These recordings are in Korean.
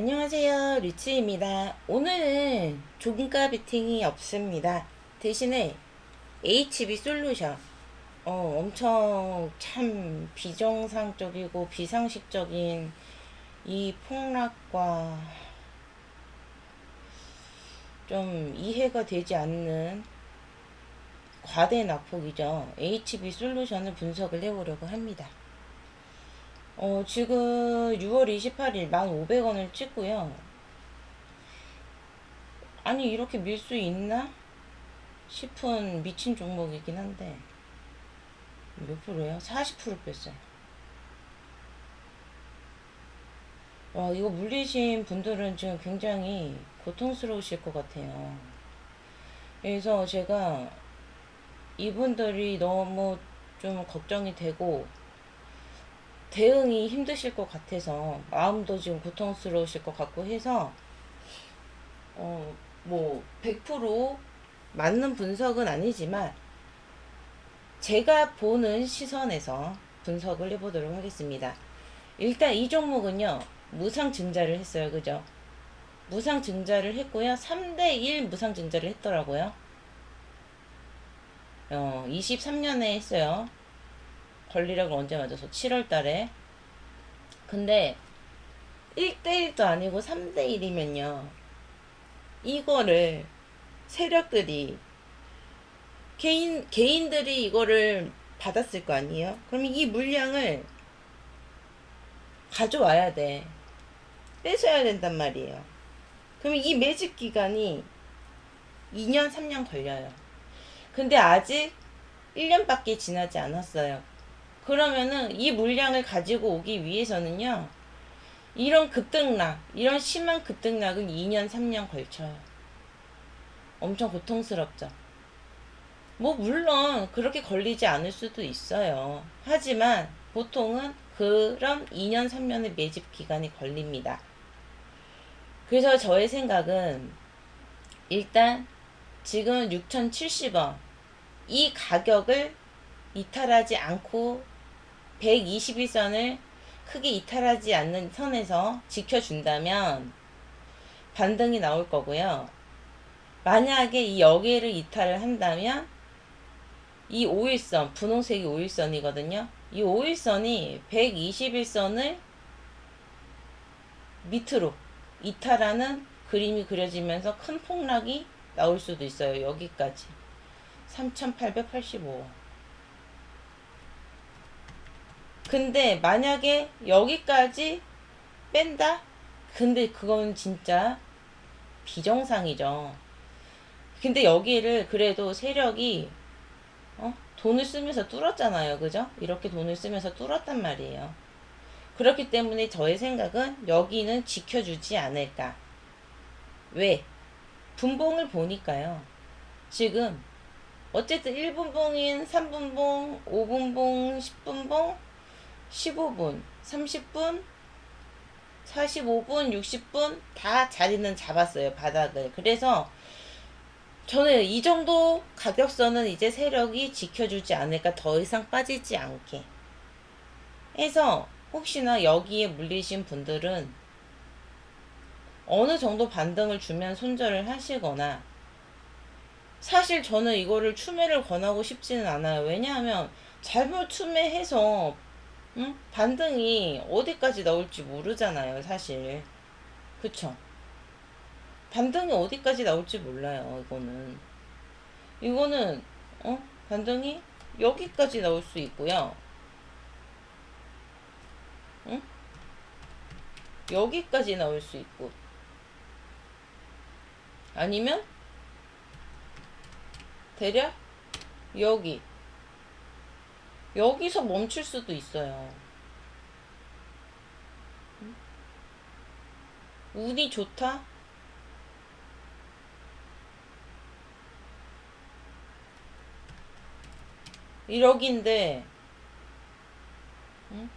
안녕하세요. 리치입니다. 오늘은 조금가 비팅이 없습니다. 대신에 HB 솔루션. 어, 엄청 참 비정상적이고 비상식적인 이 폭락과 좀 이해가 되지 않는 과대 낙폭이죠. HB 솔루션을 분석을 해보려고 합니다. 어, 지금 6월 28일 1,500원을 찍고요. 아니, 이렇게 밀 수 있나? 싶은 미친 종목이긴 한데. 몇 프로예요? 40% 뺐어요. 와, 이거 물리신 분들은 지금 굉장히 고통스러우실 것 같아요. 그래서 제가 이분들이 너무 좀 걱정이 되고, 대응이 힘드실 것 같아서 마음도 지금 고통스러우실 것 같고 해서 어 뭐 100% 맞는 분석은 아니지만 제가 보는 시선에서 분석을 해보도록 하겠습니다. 일단 이 종목은요 무상 증자를 했어요, 그죠? 무상 증자를 했고요, 3대1 무상 증자를 했더라고요. 어 23년에 했어요. 권리락을 언제 맞아서 7월 달에. 근데 1대1도 아니고 3대1이면요. 이거를 세력들이 개인 개인들이 이거를 받았을 거 아니에요? 그럼 이 물량을 가져와야 돼. 뺏어야 된단 말이에요. 그럼 이 매집 기간이 2년, 3년 걸려요. 근데 아직 1년밖에 지나지 않았어요. 그러면은 이 물량을 가지고 오기 위해서는요. 이런 급등락, 이런 심한 급등락은 2년, 3년 걸쳐요. 엄청 고통스럽죠. 뭐 물론 그렇게 걸리지 않을 수도 있어요. 하지만 보통은 그런 2년, 3년의 매집 기간이 걸립니다. 그래서 저의 생각은 일단 지금 6,070원 이 가격을 이탈하지 않고 121선을 크게 이탈하지 않는 선에서 지켜준다면 반등이 나올 거고요. 만약에 이 여기를 이탈을 한다면 이 5일선, 분홍색이 5일선이거든요. 이 5일선이 121선을 밑으로 이탈하는 그림이 그려지면서 큰 폭락이 나올 수도 있어요. 여기까지. 3885원. 근데 만약에 여기까지 뺀다? 근데 그건 진짜 비정상이죠. 근데 여기를 그래도 세력이 어? 돈을 쓰면서 뚫었잖아요. 그죠? 이렇게 돈을 쓰면서 뚫었단 말이에요. 그렇기 때문에 저의 생각은 여기는 지켜주지 않을까. 왜? 분봉을 보니까요. 지금 어쨌든 1분봉인 3분봉, 5분봉, 10분봉 15분, 30분, 45분, 60분 다 자리는 잡았어요. 바닥을. 그래서 저는 이 정도 가격선은 이제 세력이 지켜주지 않을까 더 이상 빠지지 않게 해서 혹시나 여기에 물리신 분들은 어느 정도 반등을 주면 손절을 하시거나 사실 저는 이거를 추매를 권하고 싶지는 않아요. 왜냐하면 잘못 추매해서 응? 반등이 어디까지 나올지 모르잖아요, 사실. 그쵸? 반등이 어디까지 나올지 몰라요, 이거는. 이거는, 어? 반등이 여기까지 나올 수 있고요. 응? 여기까지 나올 수 있고. 아니면, 대략, 여기. 여기서 멈출 수도 있어요. 운이 좋다? 이러긴데, 응?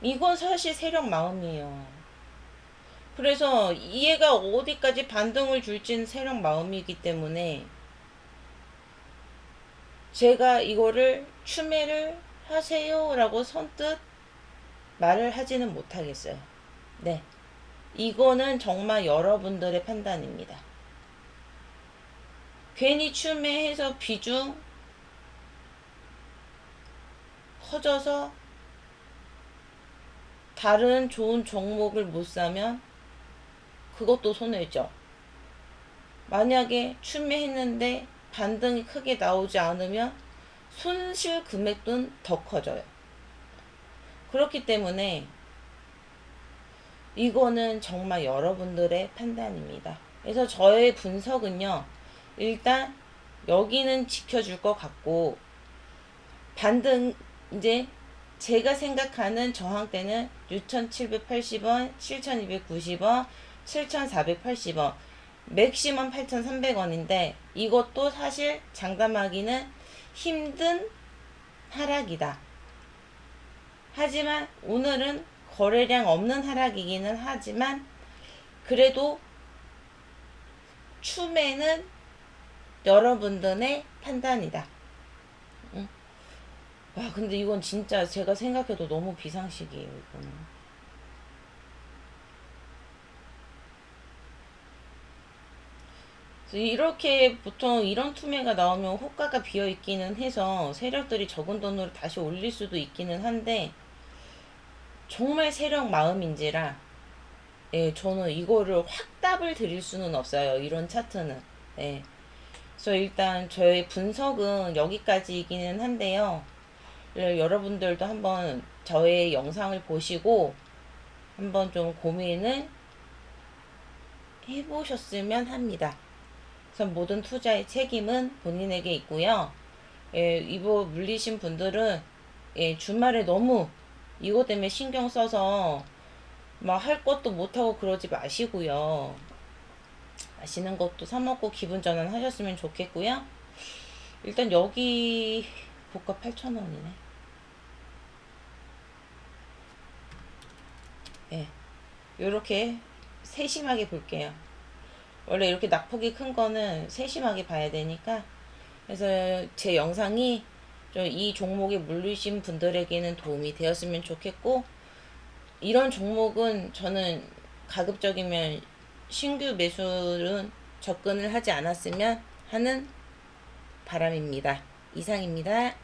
이건 사실 세력 마음이에요. 그래서 얘가 어디까지 반등을 줄지는 세력 마음이기 때문에 제가 이거를 추매를 하세요 라고 선뜻 말을 하지는 못하겠어요. 네. 이거는 정말 여러분들의 판단입니다. 괜히 추매해서 비중 커져서 다른 좋은 종목을 못 사면 그것도 손해죠. 만약에 추매했는데 반등이 크게 나오지 않으면 손실 금액도 더 커져요. 그렇기 때문에 이거는 정말 여러분들의 판단입니다. 그래서 저의 분석은요, 일단 여기는 지켜줄 것 같고, 반등, 이제 제가 생각하는 저항대는 6,780원, 7,290원, 7,480원, 맥시멈 8,300원인데, 이것도 사실 장담하기는 힘든 하락이다. 하지만 오늘은 거래량 없는 하락이기는 하지만 그래도 추매는 여러분들의 판단이다. 응? 와 근데 이건 진짜 제가 생각해도 너무 비상식이에요 이거는. 그래서 이렇게 보통 이런 투매가 나오면 호가가 비어 있기는 해서 세력들이 적은 돈으로 다시 올릴 수도 있기는 한데 정말 세력 마음인지라 예, 저는 이거를 확 답을 드릴 수는 없어요. 이런 차트는. 예. 그래서 일단 저의 분석은 여기까지이기는 한데요. 예, 여러분들도 한번 저의 영상을 보시고 한번 좀 고민을 해보셨으면 합니다. 그래서 모든 투자의 책임은 본인에게 있고요. 예, 이거 물리신 분들은 예, 주말에 너무 이것 때문에 신경 써서 막 할 것도 못하고 그러지 마시고요. 맛있는 것도 사 먹고 기분 전환 하셨으면 좋겠고요. 일단 여기 보가 8,000원이네. 예. 요렇게 세심하게 볼게요. 원래 이렇게 낙폭이 큰 거는 세심하게 봐야 되니까. 그래서 제 영상이 좀 이 종목에 물리신 분들에게는 도움이 되었으면 좋겠고, 이런 종목은 저는 가급적이면 신규 매수는 접근을 하지 않았으면 하는 바람입니다. 이상입니다.